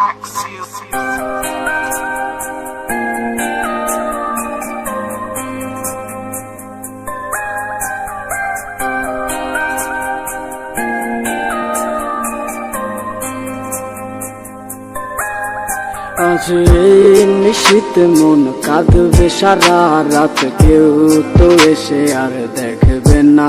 আজ এই নিশীত মন কাঁদবে সারা রাত। কেউ তো এসে আর দেখবে না।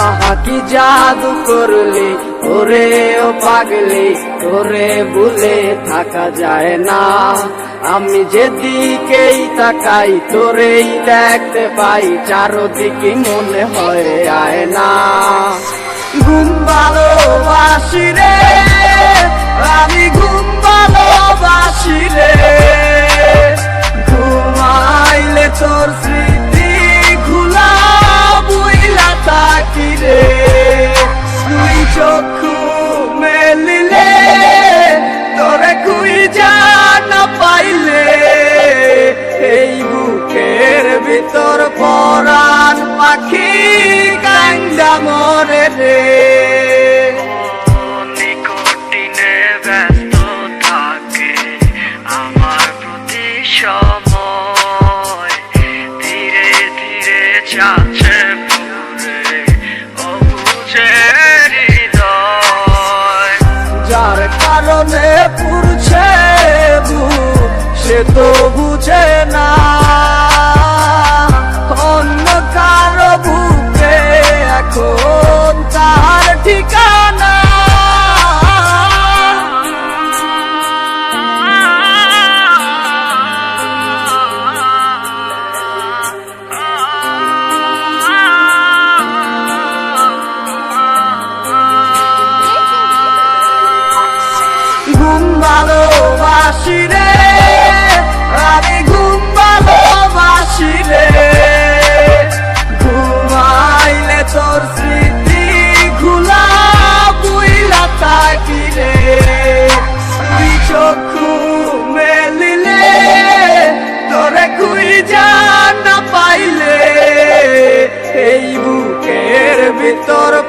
আহা, কি জাদু করলি? ওরে ও পাগলি তোরে ভুলে থাকা যায় না। আমি যেদিকেই তাকাই, তোরেই দেখতে পাই, চারোদিকে মনে হয় আয় না ঘুম ভালোবাসি রে। ব্যস্ত থাকে আমার প্রতি সময় ধীরে ধীরে চাচ্ছে যার কারণে পুরছে সে তো বুঝে না। ঠিকানা। ঘুম ভালোবাসি রে।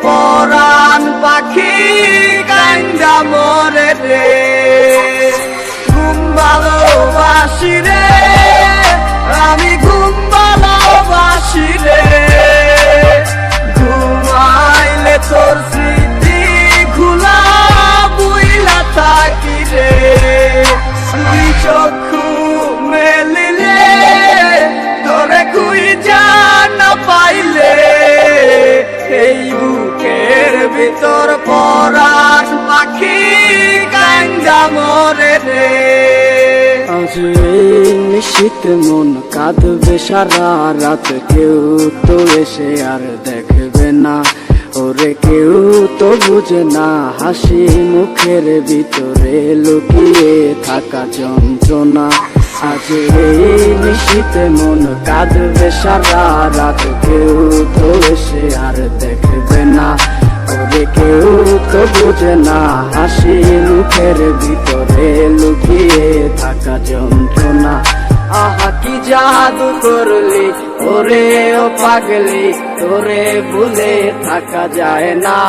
পরাণ পাখি কান্দা মরে রে। ঘুম ভালোবাসি রে, আমি ঘুম ভালোবাসি রে। ঘুমাইলে তোর স্মৃতি ঘুলা, বুইলা থাকি রে। চক্ষু মেলিলে তোরে খুই না পাইলে, এই ভিতর পরাণ পাখি কান্দা মরে রে। আজ নিশীত মন কাঁদবে সারা রাত, কেউ তো এসে আর দেখবে না। ওরে কেউ তো বুঝে না, হাসি মুখের ভিতরে লুকিয়ে থাকা যন্ত্রণা। আজ এই নিশীত মন কাঁদবে সারা রাত, কেউ তো এসে আর দেখবে না। ওরে কেউ তো বুঝে না হাসি মুখের ভিতরে লুকিয়ে থাকা যন্ত্রণা। আহা, কি জাদু করলি, ওরে ও পাগলি, তোরে ভুলে থাকা যায় না।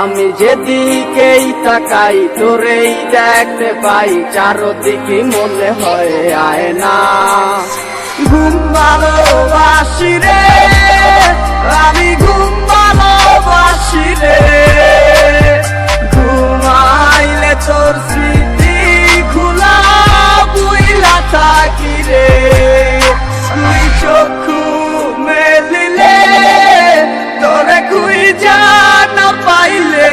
আমি যেদিকেই তাকাই, তোরেই দেখতে পাই, চারদিকে মনে হয় আয় না ঘুম ভালোবাসি রে থাকি রে। তুই চক্ষু মেলিলে তোরে কুই না পাইলে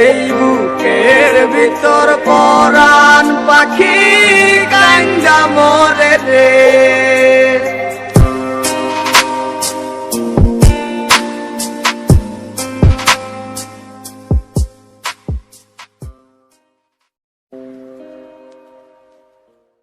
এই বুকের ভিতর পরাণ পাখি কাঞ্জা মরে রে।